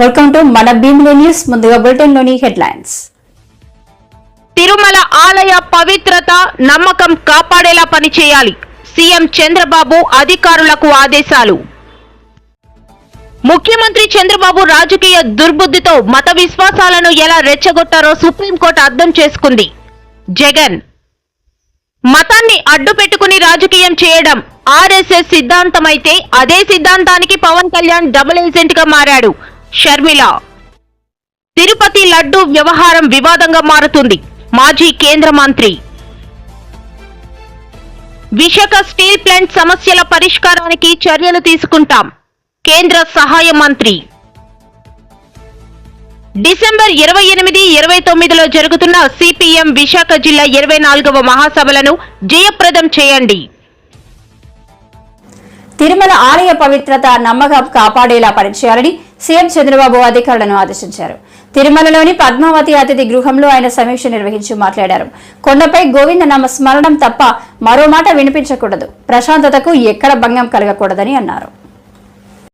Welcome to మన Bheemili news ముందుగా బులెటిన్లోని headlines Tirumala ఆలయ పవిత్రత నమ్మకం కాపాడేలా పనిచేయాలి సీఎం చంద్రబాబు అధికారులకు ఆదేశాలు. ముఖ్యమంత్రి చంద్రబాబు రాజకీయ దుర్బుద్ధితో మత విశ్వాసాలను ఎలా రెచ్చగొట్టారో సుప్రీంకోర్టు అర్థం చేసుకుంది. జగన్. మతాన్ని అడ్డు పెట్టుకుని రాజకీయం చేయడం ఆర్ఎస్ఎస్ సిద్ధాంతమైతే అదే సిద్ధాంతానికి పవన్ కళ్యాణ్ డబుల్ ఏజెంట్గా మారాడు. షర్మిల. తిరుపతి లడ్డూ వ్యవహారం వివాదంగా మారుతుంది. మాజీ కేంద్ర మంత్రి. విశాఖ స్టీల్ ప్లాంట్ సమస్యల పరిష్కారానికి చర్యలు తీసుకుంటాం. కేంద్ర సహాయ మంత్రి. డిసెంబర్ ఇరవై ఎనిమిది ఇరవై తొమ్మిదిలో జరుగుతున్న సిపిఎం విశాఖ జిల్లా ఇరవై నాలుగవ మహాసభలను జయప్రదం చేయండి. తిరుమల ఆలయ పవిత్రత నమ్మకం కాపాడేలా పనిచేయాలని సీఎం చంద్రబాబు అధికారులను ఆదేశించారు. తిరుమలలోని పద్మావతి అతిథి గృహంలో ఆయన సమీక్ష నిర్వహించి మాట్లాడారు. కొండపై గోవింద నామ స్మరణం తప్ప మరో మాట వినిపించకూడదు. ప్రశాంతతకు ఎక్కడ భంగం కలగకూడదని అన్నారు.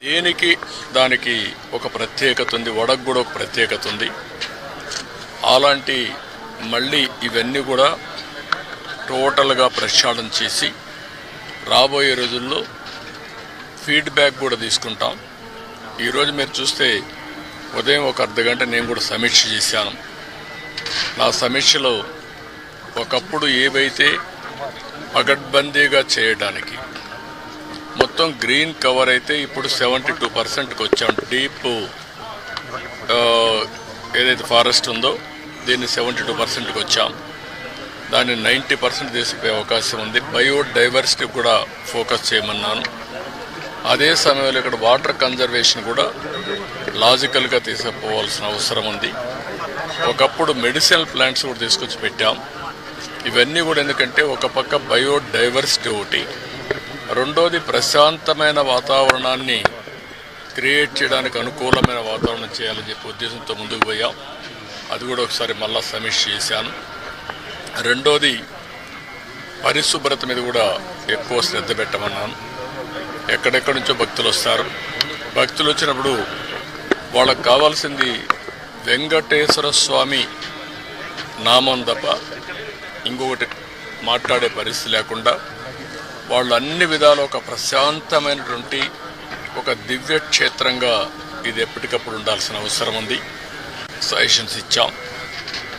దేనికి? దానికి ఒక ప్రత్యేకత ఉంది. వడకు కూడా ఒక ప్రత్యేకత ఉంది. అలాంటి మళ్ళీ ఇవన్నీ కూడా టోటల్గా ప్రక్షాళన చేసి రాబోయే రోజుల్లో ఫీడ్బ్యాక్ కూడా తీసుకుంటాం. ఈరోజు మీరు చూస్తే ఉదయం ఒక అర్ధ గంట నేను కూడా సమీక్ష చేశాను. నా సమీక్షలో ఒకప్పుడు ఏవైతే పగడ్బందీగా చేయడానికి మొత్తం గ్రీన్ కవర్ అయితే ఇప్పుడు సెవెంటీ టూ పర్సెంట్కి వచ్చాం. డీప్ ఏదైతే ఫారెస్ట్ ఉందో దీన్ని సెవెంటీ టూ పర్సెంట్కి వచ్చాం. దాన్ని నైంటీ పర్సెంట్ తీసుకుపోయే అవకాశం ఉంది. బయోడైవర్సిటీ కూడా ఫోకస్ చేయమన్నాను. అదే సమయంలో ఇక్కడ వాటర్ కన్జర్వేషన్ కూడా లాజికల్గా తీసుకుపోవాల్సిన అవసరం ఉంది. ఒకప్పుడు మెడిసినల్ ప్లాంట్స్ కూడా తీసుకొచ్చి పెట్టాం. ఇవన్నీ కూడా ఎందుకంటే ఒక పక్క బయోడైవర్సిటీ ఒకటి. రెండోది ప్రశాంతమైన వాతావరణాన్ని క్రియేట్ చేయడానికి అనుకూలమైన వాతావరణం చేయాలని చెప్పి ఉద్దేశంతో ముందుకు పోయాం. అది కూడా ఒకసారి మళ్ళా సమీక్ష చేశాను. రెండోది పరిశుభ్రత మీద కూడా ఎక్కువ శ్రద్ధ పెట్టమన్నాను. ఎక్కడెక్కడి నుంచో భక్తులు వస్తారు. భక్తులు వచ్చినప్పుడు వాళ్ళకు కావాల్సింది వెంకటేశ్వర స్వామి నామం తప్ప ఇంకొకటి మాట్లాడే పరిస్థితి లేకుండా వాళ్ళు అన్ని విధాలు ఒక ప్రశాంతమైనటువంటి ఒక దివ్య క్షేత్రంగా ఇది ఎప్పటికప్పుడు ఉండాల్సిన అవసరం ఉంది. సజెషన్స్ ఇచ్చాం.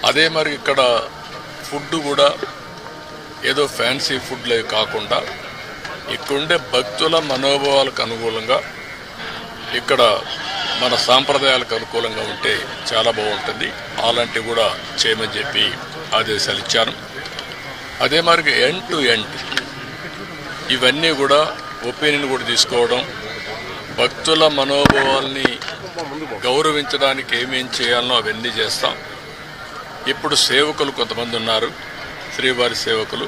అదే మరి ఇక్కడ ఫుడ్ కూడా ఏదో ఫ్యాన్సీ ఫుడ్లే కాకుండా ఇక్కడుండే భక్తుల మనోభావాలకు అనుకూలంగా ఇక్కడ మన సాంప్రదాయాలకు అనుకూలంగా ఉంటే చాలా బాగుంటుంది. అలాంటివి కూడా చేయమని చెప్పి ఆదేశాలు ఇచ్చాను. అదే మరి ఎండ్ టు ఎండ్ ఇవన్నీ కూడా ఒపీనియన్ కూడా తీసుకోవడం భక్తుల మనోభావాల్ని గౌరవించడానికి ఏమేం చేయాలనో అవన్నీ చేస్తాం. ఇప్పుడు సేవకులు కొంతమంది ఉన్నారు శ్రీవారి సేవకులు.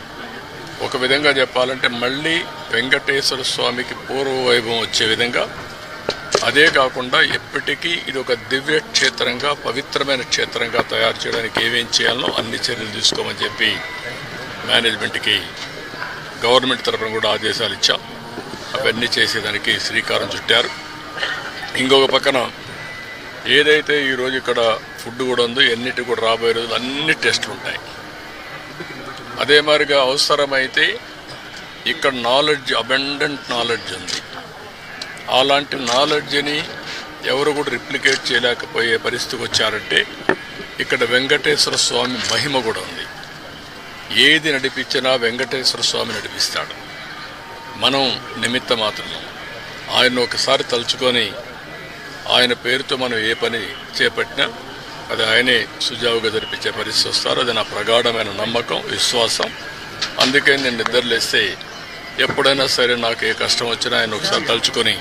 ఒక విధంగా చెప్పాలంటే మళ్ళీ వెంకటేశ్వర స్వామికి పూర్వ వైభవం వచ్చే విధంగా. అదే కాకుండా ఎప్పటికీ ఇది ఒక దివ్య క్షేత్రంగా పవిత్రమైన క్షేత్రంగా తయారు చేయడానికి ఏమేం చేయాలో అన్ని చర్యలు తీసుకోమని చెప్పి మేనేజ్మెంట్కి గవర్నమెంట్ తరఫున కూడా ఆదేశాలు ఇచ్చాం. అవన్నీ చేసేదానికి శ్రీకారం చుట్టారు. ఇంకొక పక్కన ఏదైతే ఈరోజు ఇక్కడ ఫుడ్ కూడా ఉందో ఎన్నిటి కూడా రాబోయే రోజులు అన్ని టెస్టులు ఉంటాయి. అదే మాదిరిగా అవసరమైతే ఇక్కడ నాలెడ్జ్ అబెండెంట్ నాలెడ్జ్ ఉంది. అలాంటి నాలెడ్జ్ని ఎవరు కూడా రిప్లికేట్ చేయలేకపోయే పరిస్థితికి వచ్చారంటే ఇక్కడ వెంకటేశ్వర స్వామి మహిమ కూడా ఉంది. ఏది నడిపించినా వెంకటేశ్వర స్వామి నడిపిస్తాడు. మనం నిమిత్త మాత్రం ఆయన ఒకసారి తలుచుకొని ఆయన పేరుతో మనం ఏ పని చేపట్టినా అది ఆయనే సుజావుగా జరిపించే పరిస్థితి వస్తారు. అది నా ప్రగాఢమైన నమ్మకం విశ్వాసం. అందుకే నేను నిద్రలేస్తే ఎప్పుడైనా సరే నాకు ఏ కష్టం వచ్చినా ఆయన ఒకసారి తలుచుకొని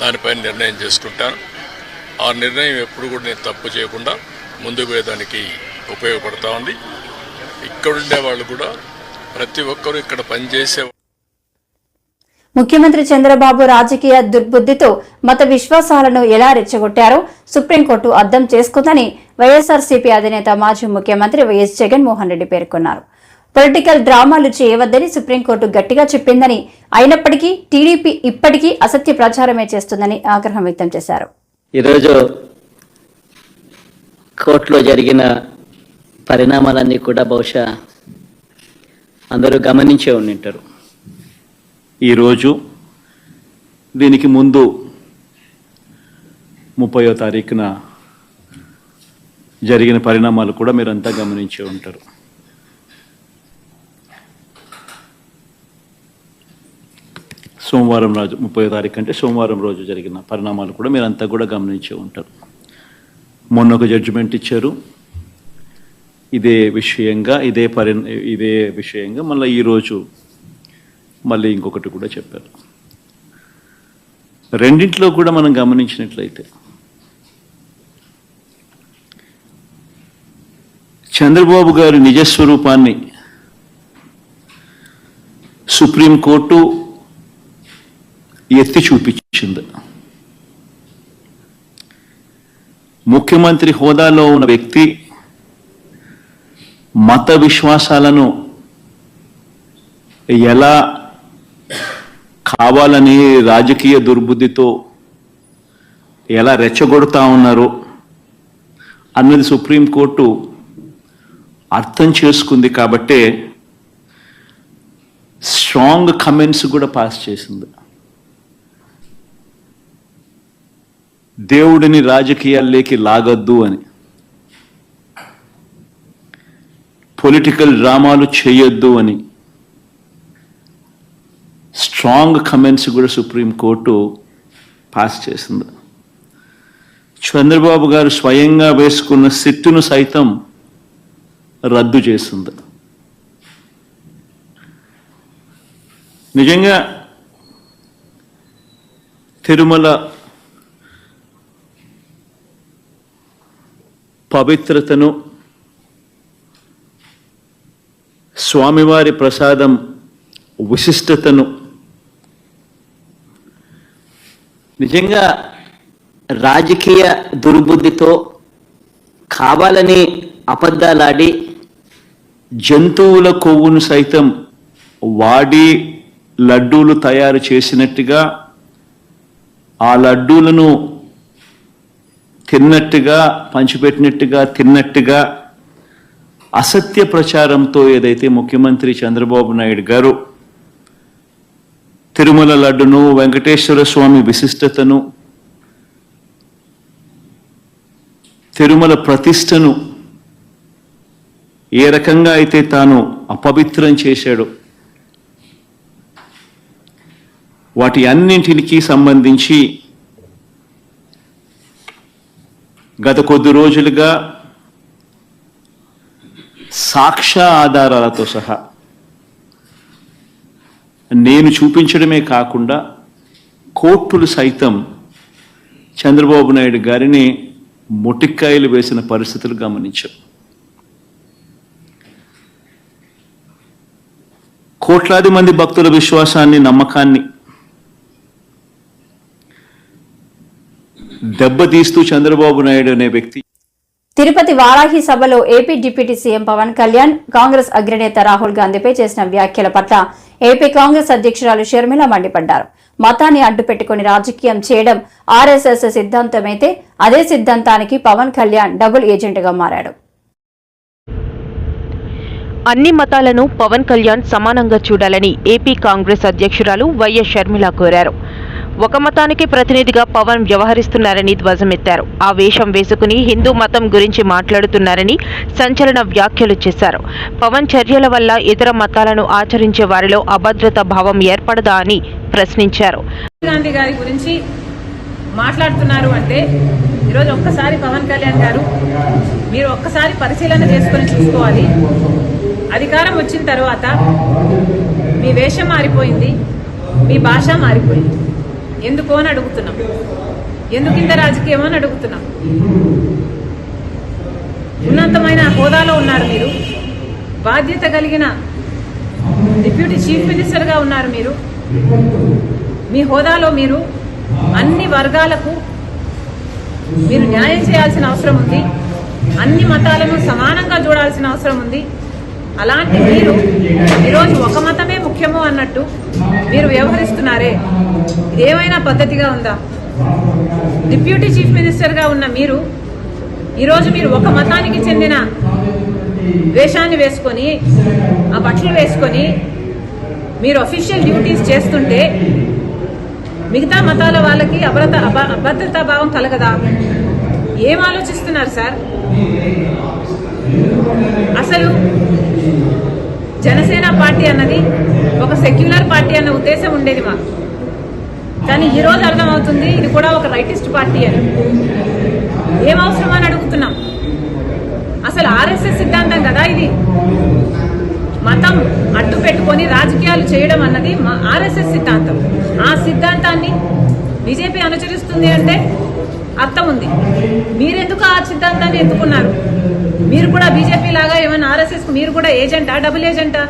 దానిపైన నిర్ణయం చేసుకుంటాను. ఆ నిర్ణయం ఎప్పుడు కూడా నేను తప్పు చేయకుండా ముందుకు వేయడానికి ఉపయోగపడతా ఉంది. ఇక్కడుండే వాళ్ళు కూడా ప్రతి ఒక్కరూ ఇక్కడ పనిచేసే ముఖ్యమంత్రి చంద్రబాబు రాజకీయ దుర్బుద్ధితో మత విశ్వాసాలను ఎలా రెచ్చగొట్టారో సుప్రీంకోర్టు అర్థం చేసుకుందని వైఎస్ఆర్సీపీ అధినేత మాజీ ముఖ్యమంత్రి వైఎస్ జగన్మోహన్ రెడ్డి పేర్కొన్నారు. పొలిటికల్ డ్రామాలు చేయవద్దని సుప్రీంకోర్టు గట్టిగా చెప్పిందని అయినప్పటికీ టీడీపీ ఇప్పటికీ అసత్య ప్రచారమే చేస్తుందని ఆగ్రహం వ్యక్తం చేశారు. ఈరోజు కోర్టులో జరిగిన పరిణామాలన్నీ కూడా బహుశా అందరూ గమనించే ఉండింటారు. ఈరోజు దీనికి ముందు ముప్పయో తారీఖున జరిగిన పరిణామాలు కూడా మీరంతా గమనించి ఉంటారు. సోమవారం రోజు ముప్పై తారీఖు అంటే సోమవారం రోజు జరిగిన పరిణామాలు కూడా మీరంతా కూడా గమనించే ఉంటారు. మొన్న ఒక జడ్జిమెంట్ ఇచ్చారు. ఇదే విషయంగా ఇదే పరి ఇదే విషయంగా మళ్ళీ ఈరోజు మళ్ళీ ఇంకొకటి కూడా చెప్పారు రెండింటిలో కూడా మనం గమనించినట్లయితే చంద్రబాబు గారి నిజస్వరూపాన్ని సుప్రీంకోర్టు ఎత్తి చూపించింది. ముఖ్యమంత్రి హోదాలో ఉన్న వ్యక్తి మత విశ్వాసాలను ఎలా కావాలని రాజకీయ దుర్బుద్ధితో ఎలా రెచ్చగొడతా ఉన్నారో అన్నది సుప్రీంకోర్టు అర్థం చేసుకుంది కాబట్టే స్ట్రాంగ్ కమెంట్స్ కూడా పాస్ చేసింది. దేవుడిని రాజకీయాల్లోకి లాగొద్దు అని. పొలిటికల్ డ్రామాలు చేయొద్దు అని. స్ట్రాంగ్ కమెంట్స్ కూడా సుప్రీంకోర్టు పాస్ చేసింది. చంద్రబాబు గారు స్వయంగా వేసుకున్న సిట్టును సైతం రద్దు చేసింది. నిజంగా తిరుమల పవిత్రతను స్వామివారి ప్రసాదం విశిష్టతను నిజంగా రాజకీయ దుర్బుద్ధితో కావాలని అబద్ధాలాడి జంతువుల కొవ్వును సైతం వాడి లడ్డూలు తయారు చేసినట్టుగా ఆ లడ్డూలను తిన్నట్టుగా పంచిపెట్టినట్టుగా తిన్నట్టుగా అసత్య ప్రచారంతో ఏదైతే ముఖ్యమంత్రి చంద్రబాబు నాయుడు గారు తిరుమల లడ్డును వెంకటేశ్వర స్వామి విశిష్టతను తిరుమల ప్రతిష్టను ఏ రకంగా అయితే తాను అపవిత్రం చేశాడో వాటి అన్నింటికి సంబంధించి గత కొద్ది రోజులుగా సాక్ష్య ఆధారాలతో సహా నేను చూపించడమే కాకుండా కోర్టులు సైతం చంద్రబాబు నాయుడు గారిని మొటిక్కాయలు వేసిన పరిస్థితులు గమనించాం. కోట్లాది మంది భక్తుల విశ్వాసాన్ని నమ్మకాన్ని దెబ్బతీస్తూ చంద్రబాబు నాయుడు అనే వ్యక్తి తిరుపతి వారాహి సభలో AP deputy CM Pawan Kalyan Congress అగ్రనేత రాహుల్ గాంధీపై చేసిన వ్యాఖ్యల పట్ల ఏపీ కాంగ్రెస్ అధ్యక్షురాలు షర్మిల మండిపడ్డారు. మతాన్ని అడ్డుపెట్టుకుని రాజకీయం చేయడం ఆర్ఎస్ఎస్ సిద్ధాంతమైతే అదే సిద్ధాంతానికి పవన్ కళ్యాణ్ డబుల్ ఏజెంట్గా మారాడు. అన్ని మతాలను పవన్ కళ్యాణ్ సమానంగా చూడాలని ఏపీ కాంగ్రెస్ అధ్యక్షురాలు వైఎస్ షర్మిల కోరారు. ఒక మతానికి ప్రతినిధిగా పవన్ వ్యవహరిస్తున్నారని ధ్వజమెత్తారు. ఆ వేషం వేసుకుని హిందూ మతం గురించి మాట్లాడుతున్నారని సంచలన వ్యాఖ్యలు చేశారు. పవన్ చర్యల వల్ల ఇతర మతాలను ఆచరించే వారిలో అభద్రత భావం ఏర్పడదా అని ప్రశ్నించారు. గాంధీ గారి గురించి మాట్లాడుతున్నారు అంటే ఈరోజు ఒక్కసారి పవన్ కళ్యాణ్ గారు మీరు ఒక్కసారి పరిశీలన చేసుకుని చూసుకోవాలి. అధికారం వచ్చిన తర్వాత మీ వేషం మారిపోయింది మీ భాష మారిపోయింది. ఎందుకు అని అడుగుతున్నాం. ఎందుకు ఇంత రాజకీయం అని అడుగుతున్నాం. ఉన్నతమైన హోదాలో ఉన్నారు మీరు. బాధ్యత కలిగిన డిప్యూటీ చీఫ్ మినిస్టర్గా ఉన్నారు మీరు. మీ హోదాలో మీరు అన్ని వర్గాలకు మీరు న్యాయం చేయాల్సిన అవసరం ఉంది. అన్ని మతాలను సమానంగా చూడాల్సిన అవసరం ఉంది. అలాంటి మీరు ఈరోజు ఒక మతమే ముఖ్యము అన్నట్టు మీరు వ్యవహరిస్తున్నారే. ఇదేమైనా పద్ధతిగా ఉందా? డిప్యూటీ చీఫ్ మినిస్టర్గా ఉన్న మీరు ఈరోజు మీరు ఒక మతానికి చెందిన వేషాన్ని వేసుకొని ఆ బట్టలు వేసుకొని మీరు అఫీషియల్ డ్యూటీస్ చేస్తుంటే మిగతా మతాల వాళ్ళకి అభ్రత అభ- అభద్రతా భావం కలగదా? ఏం ఆలోచిస్తున్నారు సార్? అసలు జనసేన పార్టీ అన్నది ఒక సెక్యులర్ పార్టీ అన్న ఉద్దేశం ఉండేది మాకు. కానీ ఈరోజు అర్థమవుతుంది ఇది కూడా ఒక రైటిస్ట్ పార్టీ అని. ఏం అవసరం అని అడుగుతున్నాం. అసలు ఆర్ఎస్ఎస్ సిద్ధాంతం కదా ఇది. మతం అడ్డు పెట్టుకొని రాజకీయాలు చేయడం అన్నది మా ఆర్ఎస్ఎస్ సిద్ధాంతం. ఆ సిద్ధాంతాన్ని బీజేపీ అనుసరిస్తుంది అంటే అర్థం ఉంది. మీరెందుకు ఆ సిద్ధాంతాన్ని ఎత్తుకున్నారు? మీరు కూడా బీజేపీ లాగా ఏమైనా ఆర్ఎస్ఎస్ మీరు కూడా ఏజెంటా డబుల్ ఏజెంటా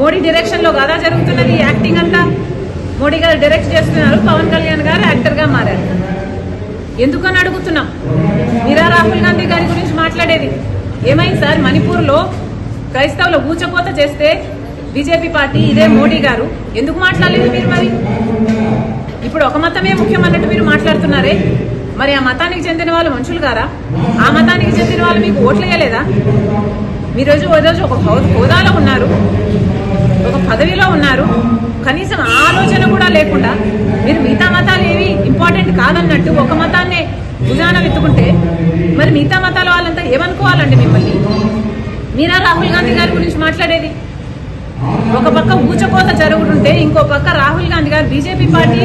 మోడీ డైరెక్షన్లో కదా జరుగుతున్నది యాక్టింగ్ అంతా? మోడీ గారు డైరెక్ట్ చేస్తున్నారు పవన్ కళ్యాణ్ గారు యాక్టర్గా మారారు. ఎందుకని అడుగుతున్నాం? మీరా రాహుల్ గాంధీ గారి గురించి మాట్లాడేది. ఏమైంది సార్? మణిపూర్లో క్రైస్తవుల ఊచకోత చేస్తే బీజేపీ పార్టీ ఇదే మోడీ గారు. ఎందుకు మాట్లాడలేదు మీరు మరి? ఇప్పుడు ఒక మతమే ముఖ్యం అన్నట్టు మీరు మాట్లాడుతున్నారే. మరి ఆ మతానికి చెందిన వాళ్ళు మనుషులు కారా? ఆ మతానికి చెందిన వాళ్ళు మీకు ఓట్లు వేయలేదా మీరోజు రోజు ఓ రోజు ఒక హోదాలో ఉన్నారు. ఒక పదవిలో ఉన్నారు. కనీసం ఆలోచన కూడా లేకుండా మీరు మిగతా మతాలు ఏవి ఇంపార్టెంట్ కాదన్నట్టు ఒక మతాన్నే భుజాన వెతుకుంటే మరి మిగతా మతాల వాళ్ళంతా ఏమనుకోవాలండి మిమ్మల్ని? మీరా రాహుల్ గాంధీ గారి గురించి మాట్లాడేది? ఒక పక్క ఊచకోత జరుగుతుంటే ఇంకో పక్క రాహుల్ గాంధీ గారు బీజేపీ పార్టీ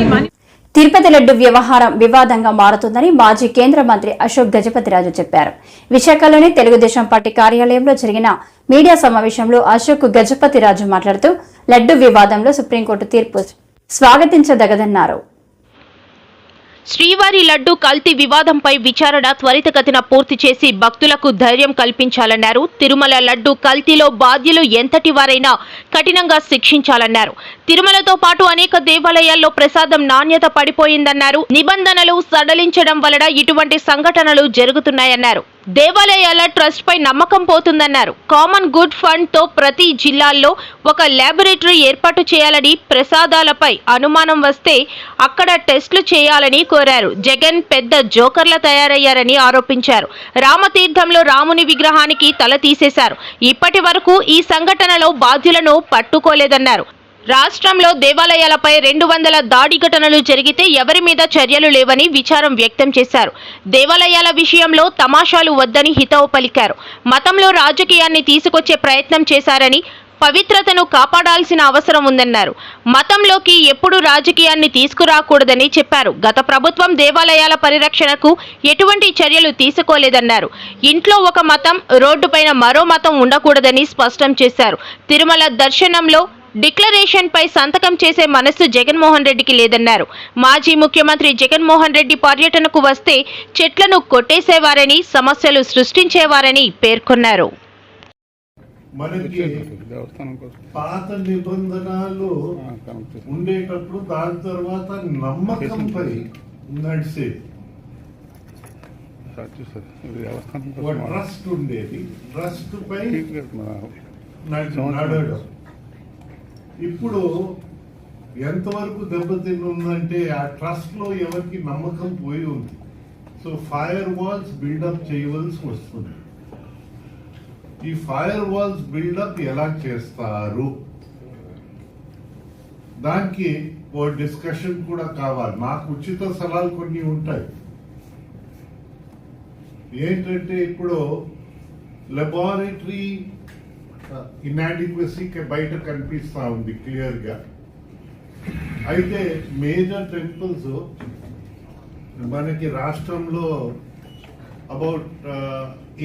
తిరుపతి లడ్డు వ్యవహారం వివాదంగా మారుతుందని మాజీ కేంద్ర మంత్రి అశోక్ గజపతిరాజు చెప్పారు. విశాఖలోని తెలుగుదేశం పార్టీ కార్యాలయంలో జరిగిన మీడియా సమావేశంలో అశోక్ గజపతిరాజు మాట్లాడుతూ లడ్డు వివాదంలో సుప్రీంకోర్టు తీర్పు స్వాగతించదగదన్నారు. శ్రీవారి లడ్డు కల్తీ వివాదంపై విచారణ త్వరితగతిన పూర్తి చేసి భక్తులకు ధైర్యం కల్పించాలన్నారు. తిరుమల లడ్డు కల్తీలో బాధ్యులు ఎంతటి వారైనా కఠినంగా శిక్షించాలన్నారు. తిరుమలతో పాటు అనేక దేవాలయాల్లో ప్రసాదం నాణ్యత పడిపోయిందన్నారు. నిబంధనలు సడలించడం వలన ఇటువంటి సంఘటనలు జరుగుతున్నాయన్నారు. దేవాలయాల ట్రస్ట్ పై నమ్మకం పోతుందన్నారు. కామన్ గుడ్ ఫండ్తో ప్రతి జిల్లాల్లో ఒక ల్యాబొరేటరీ ఏర్పాటు చేయాలని ప్రసాదాలపై అనుమానం వస్తే అక్కడ టెస్టులు చేయాలని కోరారు. జగన్ పెద్ద జోకర్ల తయారయ్యారని ఆరోపించారు. రామతీర్థంలో రాముని విగ్రహానికి తల తీసేశారు. ఇప్పటి వరకు ఈ సంఘటనలో బాధ్యులను పట్టుకోలేదన్నారు. రాష్ట్రంలో దేవాలయాలపై రెండు వందల దాడి ఘటనలు జరిగితే ఎవరి మీద చర్యలు లేవని విచారం వ్యక్తం చేశారు. దేవాలయాల విషయంలో తమాషాలు వద్దని హితవు పలికారు. మతంలో రాజకీయాన్ని తీసుకొచ్చే ప్రయత్నం చేశారని పవిత్రతను కాపాడాల్సిన అవసరం ఉందన్నారు. మతంలోకి ఎప్పుడు రాజకీయాన్ని తీసుకురాకూడదని చెప్పారు. గత ప్రభుత్వం దేవాలయాల పరిరక్షణకు ఎటువంటి చర్యలు తీసుకోలేదన్నారు. ఇంట్లో ఒక మతం రోడ్డుపైన మరో మతం ఉండకూడదని స్పష్టం చేశారు. తిరుమల దర్శనంలో డిక్లరేషన్ పై సంతకం చేసే మనస్సు జగన్మోహన్ రెడ్డికి లేదన్నారు. మాజీ ముఖ్యమంత్రి జగన్మోహన్ రెడ్డి పర్యటనకు వస్తే చెట్లను కొట్టేసేవారని సమస్యలు సృష్టించేవారని పేర్కొన్నారు. మనకి పాత నిబంధనలు ఉండేటప్పుడు దాని తర్వాత నమ్మకంపై నడిచేది ట్రస్ట్ ఉండేది. ట్రస్ట్ పై నడి- నడవడం. ఇప్పుడు ఎంతవరకు దెబ్బతిని ఉందంటే ఆ ట్రస్ట్లో ఎవరికి నమ్మకం పోయి ఉంది. సో ఫైర్ వాల్స్ బిల్డప్ చేయవలసి వస్తుంది. ఈ ఫైర్ వాల్స్ బిల్డప్ ఎలా చేస్తారు? దానికి ఓ డిస్కషన్ కూడా కావాలి. నాకు ఉచిత సలహాలు కొన్ని ఉంటాయి. ఏంటంటే ఇప్పుడు లెబారేటరీ Uh, ఇనాడిక్వసీ బయట కనిపిస్తూ ఉంది క్లియర్గా అయితే మేజర్ టెంపుల్స్ మనకి రాష్ట్రంలో about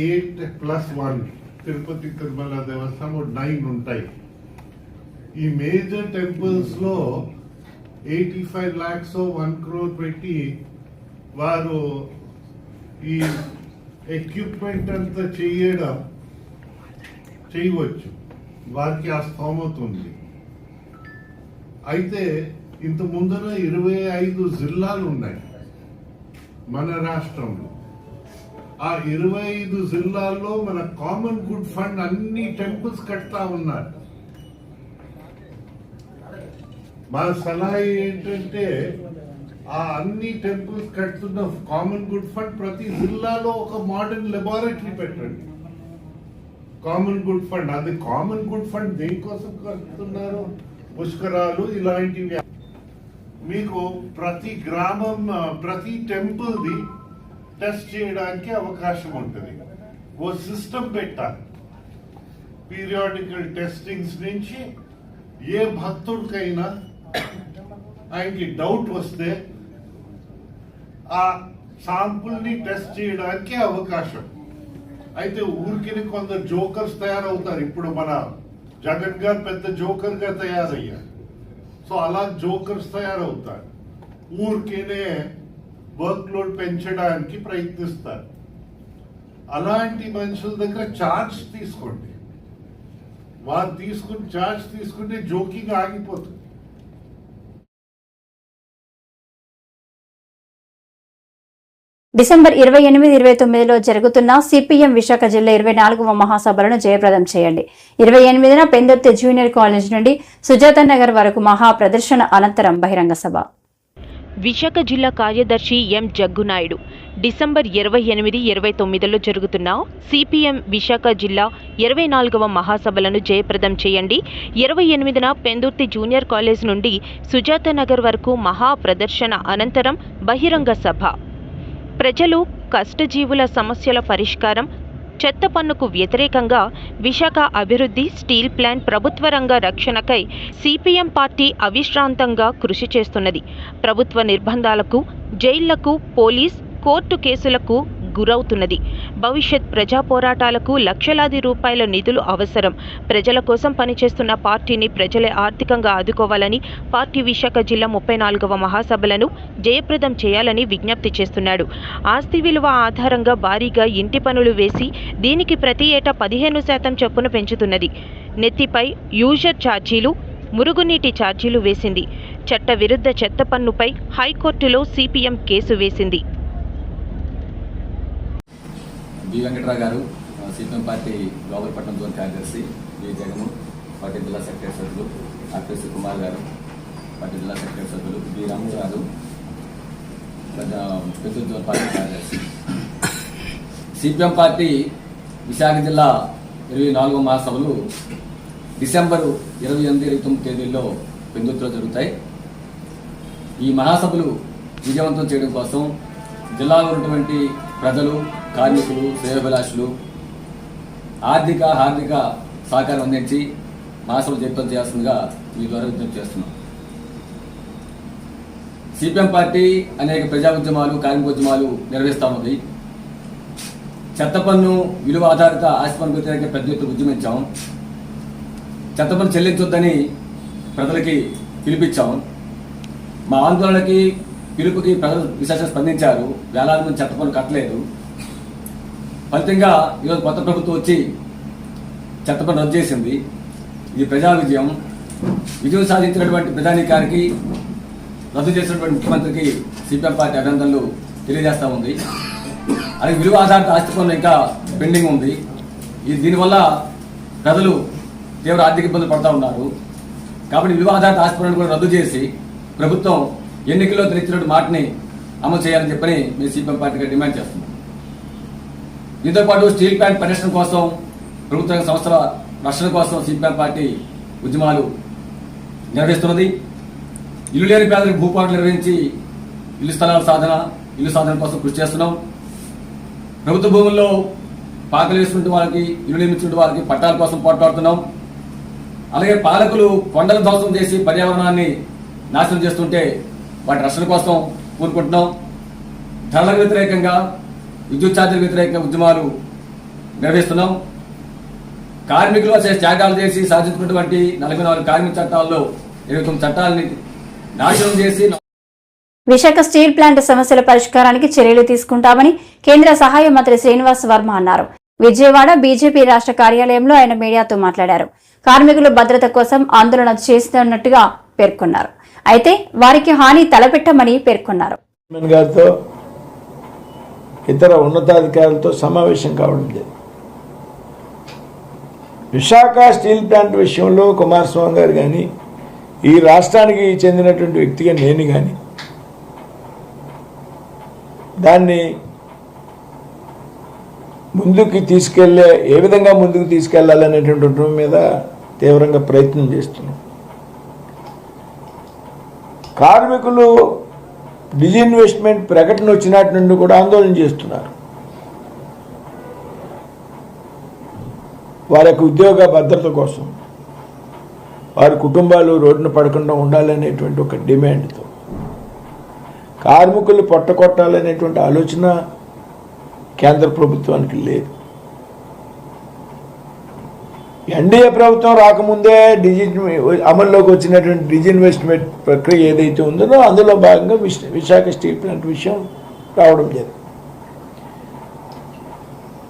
eight plus one Tirupati Tirumala Devasthanam nine ఉంటాయి. ఈ major టెంపుల్స్లో eighty five lakhs one crore పెట్టి వారు ఈ ఎక్విప్మెంట్ అంతా చేయడం చేయవచ్చు. వారికి ఆ స్తోమత ఉంది. అయితే ఇంత ముందర ఇరవై ఐదు జిల్లాలు ఉన్నాయి మన రాష్ట్రంలో. ఆ ఇరవై ఐదు జిల్లాల్లో మన కామన్ గుడ్ ఫండ్ అన్ని టెంపుల్స్ కడతా ఉన్నారు. మా సలహా ఏంటంటే ఆ అన్ని టెంపుల్స్ కడుతున్న కామన్ గుడ్ ఫండ్ ప్రతి జిల్లాలో ఒక మోడర్న్ లెబారెటరీ పెట్టండి. కామన్ గుడ్ ఫండ్ అది కామన్ గుడ్ ఫండ్ దేనికోసం కడుతున్నారు? పుష్కరాలు ఇలాంటివి. మీకు ప్రతి గ్రామం ప్రతి టెంపుల్ది టెస్ట్ చేయడానికి అవకాశం ఉంటుంది. ఓ సిస్టమ్ పెట్టాలి. పీరియాడికల్ టెస్టింగ్స్ నుంచి ఏ భక్తుడికైనా ఆయనకి డౌట్ వస్తే ఆ శాంపుల్ని టెస్ట్ చేయడానికి అవకాశం. అయితే ఊరికి కొందరు జోకర్స్ తయారవుతారు. ఇప్పుడు మన జగన్ గారు పెద్ద జోకర్గా తయారయ్యారు. సో అలా జోకర్స్ తయారవుతారు. ఊరికేనే వర్క్ లోడ్ పెంచడానికి ప్రయత్నిస్తారు. అలాంటి మనుషుల దగ్గర ఛార్జ్ తీసుకోండి. వారు తీసుకుని ఛార్జ్ తీసుకుంటే జోకింగ్ ఆగిపోతుంది. డిసెంబర్ ఇరవై ఎనిమిది ఇరవై తొమ్మిదిలో జరుగుతున్న సిపిఎం విశాఖ జిల్లా ఇరవై నాలుగవ మహాసభలను జయప్రదం చేయండి. ఇరవై ఎనిమిదిన పెందొత్తి జూనియర్ కాలేజ్ నుండి సుజాత నగర్ వరకు మహా ప్రదర్శన అనంతరం బహిరంగ సభ. విశాఖ జిల్లా కార్యదర్శి ఎం జగ్గునాయుడు. డిసెంబర్ ఇరవై ఎనిమిది ఇరవై తొమ్మిదిలో జరుగుతున్న సిపిఎం విశాఖ జిల్లా ఇరవై నాలుగవ మహాసభలను జయప్రదం చేయండి. ఇరవై ఎనిమిదిన పెందుర్తి జూనియర్ కాలేజ్ నుండి సుజాత నగర్ వరకు మహా ప్రదర్శన అనంతరం బహిరంగ సభ. ప్రజలు కష్టజీవుల సమస్యల పరిష్కారం చెత్త పన్నుకు వ్యతిరేకంగా విశాఖ అభివృద్ధి స్టీల్ ప్లాంట్ ప్రభుత్వ రంగ రక్షణకై సిపిఎం పార్టీ అవిశ్రాంతంగా కృషి చేస్తున్నది. ప్రభుత్వ నిర్బంధాలకు జైళ్ళకు పోలీస్ కోర్టు కేసులకు గురవుతున్నది. భవిష్యత్ ప్రజా పోరాటాలకు లక్షలాది రూపాయల నిధులు అవసరం. ప్రజల కోసం పనిచేస్తున్న పార్టీని ప్రజలే ఆర్థికంగా ఆదుకోవాలని పార్టీ విశాఖ జిల్లా ముప్పై నాలుగవ మహాసభలను జయప్రదం చేయాలని విజ్ఞప్తి చేస్తున్నాడు. ఆస్తి విలువ ఆధారంగా భారీగా ఇంటి పనులు వేసి దీనికి ప్రతి ఏటా పదిహేను శాతం చొప్పున పెంచుతున్నది. నెత్తిపై యూజర్ ఛార్జీలు మురుగునీటి ఛార్జీలు వేసింది. చట్ట విరుద్ధ చెత్త పన్నుపై హైకోర్టులో సిపిఎం కేసు వేసింది. బి వెంకటరావు గారు సిపిఎం పార్టీ గోగులపట్నం జోన్ కార్యదర్శి బి జగన్ పార్టీ జిల్లా సెక్రటరీ సభ్యులు ఆర్పిసి కుమార్ గారు పార్టీ జిల్లా సెక్రటరీ సభ్యులు బి రాము గారు ప్రజా జోన్ పార్టీ కార్యదర్శి. సిపిఎం పార్టీ విశాఖ జిల్లా ఇరవై నాలుగో మహాసభలు డిసెంబరు ఇరవై ఎనిమిది ఇరవై తొమ్మిది తేదీల్లో పెందుతులో జరుగుతాయి. ఈ మహాసభలు విజయవంతం చేయడం కోసం జిల్లాలో ఉన్నటువంటి ప్రజలు కార్మికులు శ్రేయోభిలాషులు ఆర్థిక హార్దిక సహకారం అందించి మాసలు జయప్రదం చేయాల్సిందిగా మీ ద్వారా విజ్ఞప్తి చేస్తున్నాం. సిపిఎం పార్టీ అనేక ప్రజా ఉద్యమాలు కార్మిక ఉద్యమాలు నిర్వహిస్తా ఉంది. చెత్త పన్ను విలువ ఆధారిత ఆస్తి పన్ను వ్యతిరేక పెద్ద ఎత్తున ఉద్యమించాం. చెత్త పన్ను చెల్లించొద్దని ప్రజలకి పిలిపించాం. మా ఆందోళనకి పిలుపుకి ప్రజలు విశేషంగా స్పందించారు. వేలాది మంది చెత్త పనులు కట్టలేదు. ఫలితంగా ఈరోజు కొత్త ప్రభుత్వం వచ్చి చెత్త పన్ను రద్దు చేసింది. ఇది ప్రజా విజయం విజయం సాధించినటువంటి ప్రధానికారికి రద్దు చేసినటువంటి ముఖ్యమంత్రికి సిపిఎం పార్టీ అభినందనలు తెలియజేస్తూ ఉంది. అది విలువ ఆధారిత ఆస్తి పనులు ఇంకా పెండింగ్ ఉంది. ఇది దీనివల్ల ప్రజలు తీవ్ర ఆర్థిక ఇబ్బందులు పడుతూ ఉన్నారు. కాబట్టి విలువ ఆధారిత ఆస్తి పనులను కూడా రద్దు చేసి ప్రభుత్వం ఎన్నికల్లో తెలిసినటువంటి మాటని అమలు చేయాలని చెప్పని మేము సిపిఎం పార్టీగా డిమాండ్ చేస్తున్నాం దీంతో పాటు స్టీల్ ప్లాంట్ పరిరక్షణ కోసం ప్రభుత్వ సంస్థల రక్షణ కోసం సిపిఎం పార్టీ ఉద్యమాలు నిర్వహిస్తున్నది. ఇల్లు లేని పేదలకు భూపాట్లు నిర్వహించి ఇల్లు స్థలాల సాధన ఇల్లు సాధన కోసం కృషి చేస్తున్నాం. ప్రభుత్వ భూముల్లో పాకలు వేసుకుంటే వాళ్ళకి ఇల్లు నిర్మించుకుంటే వాళ్ళకి పట్టాల కోసం పోట్లాడుతున్నాం. అలాగే పాలకులు కొండలు ధ్వంసం చేసి పర్యావరణాన్ని నాశనం చేస్తుంటే వాటి రక్షణ కోసం కోరుకుంటున్నాం. ధరలకు వ్యతిరేకంగా విద్యుత్ ఛార్జీలకు వ్యతిరేకంగా ఉద్యమాలు నిర్వహిస్తున్నాం. కార్మికులు చేసే త్యాగాలు చేసి సాధించుకున్నటువంటి నలభై నాలుగు కార్మిక చట్టాల్లో ఇరవై తొమ్మిది చట్టాలని నాశనం చేసి విశాఖ స్టీల్ ప్లాంట్ సమస్యల పరిష్కారానికి చర్యలు తీసుకుంటామని కేంద్ర సహాయ మంత్రి శ్రీనివాస్ వర్మ అన్నారు. విజయవాడ బీజేపీ రాష్ట్ర కార్యాలయంలో ఆయన మీడియాతో మాట్లాడారు. కార్మికుల భద్రత కోసం ఆందోళన చేస్తున్నట్టుగా పేర్కొన్నారు. అయితే వారికి హాని తలపెట్టమని పేర్కొన్నారు. గారితో ఇతర ఉన్నతాధికారులతో సమావేశం కావడం విశాఖ స్టీల్ ప్లాంట్ విషయంలో కుమారస్వామి గారు కానీ ఈ రాష్ట్రానికి చెందినటువంటి వ్యక్తిగా నేను కానీ దాన్ని ముందుకి తీసుకెళ్ళే ఏ విధంగా ముందుకు తీసుకెళ్ళాలనేటువంటి మీద తీవ్రంగా ప్రయత్నం చేస్తున్నాం. కార్మికులు డిజిన్వెస్ట్మెంట్ ప్రకటన వచ్చినట్టు నుండి కూడా ఆందోళన చేస్తున్నారు. వారి యొక్క ఉద్యోగ భద్రత కోసం వారి కుటుంబాలు రోడ్డున పడకుండా ఉండాలనేటువంటి ఒక డిమాండ్తో కార్మికులు పొట్టకొట్టాలనేటువంటి ఆలోచన కేంద్ర ప్రభుత్వానికి లేదు. ఎన్డీఏ ప్రభుత్వం రాకముందే డిజి అమల్లోకి వచ్చినటువంటి డిజిన్వెస్ట్మెంట్ ప్రక్రియ ఏదైతే ఉందో అందులో భాగంగా విశాఖ స్టీల్ ప్లాంట్ విషయం రావడం జరిగింది.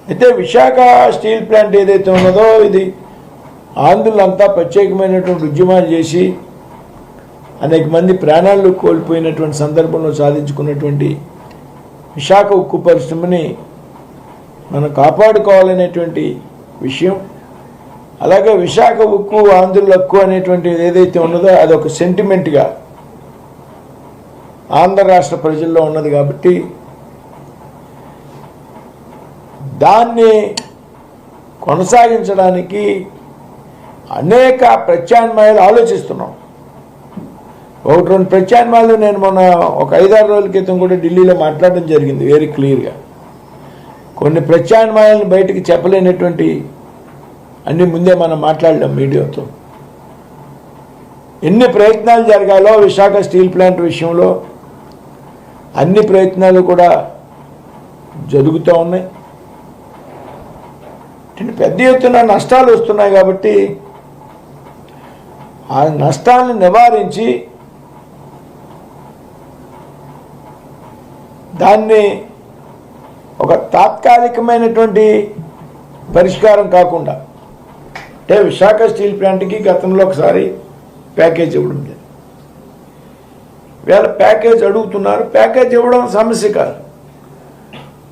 అయితే విశాఖ స్టీల్ ప్లాంట్ ఏదైతే ఉన్నదో ఇది ఆంధ్రులంతా ప్రత్యేకమైనటువంటి ఉద్యమాలు చేసి అనేక మంది ప్రాణాలు కోల్పోయినటువంటి సందర్భంలో సాధించుకున్నటువంటి విశాఖ ఉక్కు పరిశ్రమని మనం కాపాడుకోవాలనేటువంటి విషయం అలాగే విశాఖ ఉక్కు ఆంధ్రుల హక్కు అనేటువంటిది ఏదైతే ఉన్నదో అది ఒక సెంటిమెంట్గా ఆంధ్ర రాష్ట్ర ప్రజల్లో ఉన్నది కాబట్టి దాన్ని కొనసాగించడానికి అనేక ప్రత్యామ్నాయాలు ఆలోచిస్తున్నాం. ఒకటి రెండు ప్రత్యామ్నాయాలు నేను మొన్న ఒక ఐదారు రోజుల క్రితం కూడా ఢిల్లీలో మాట్లాడడం జరిగింది వెరీ క్లియర్గా కొన్ని ప్రత్యామ్నాయాలను బయటికి చెప్పలేనటువంటి అన్ని ముందే మనం మాట్లాడలేం మీడియాతో. ఎన్ని ప్రయత్నాలు జరగాలో విశాఖ స్టీల్ ప్లాంట్ విషయంలో అన్ని ప్రయత్నాలు కూడా జరుగుతూ ఉన్నాయి. పెద్ద ఎత్తున నష్టాలు వస్తున్నాయి కాబట్టి ఆ నష్టాలను నివారించి దాన్ని ఒక తాత్కాలికమైనటువంటి పరిష్కారం కాకుండా అంటే విశాఖ స్టీల్ ప్లాంట్కి గతంలో ఒకసారి ప్యాకేజ్ ఇవ్వడం జరిగింది. వీళ్ళ ప్యాకేజ్ అడుగుతున్నారు. ప్యాకేజ్ ఇవ్వడం సమస్య కాదు.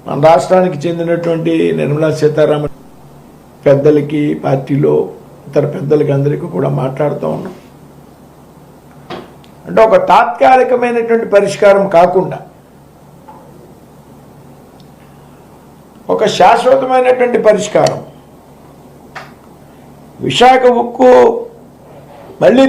మన రాష్ట్రానికి చెందినటువంటి నిర్మలా సీతారామన్ పెద్దలకి పార్టీలో ఇతర పెద్దలకి అందరికీ కూడా మాట్లాడుతూ ఉన్నాం. అంటే ఒక తాత్కాలికమైనటువంటి పరిష్కారం కాకుండా ఒక శాశ్వతమైనటువంటి పరిష్కారం విశాఖ ఉక్కు మళ్ళీ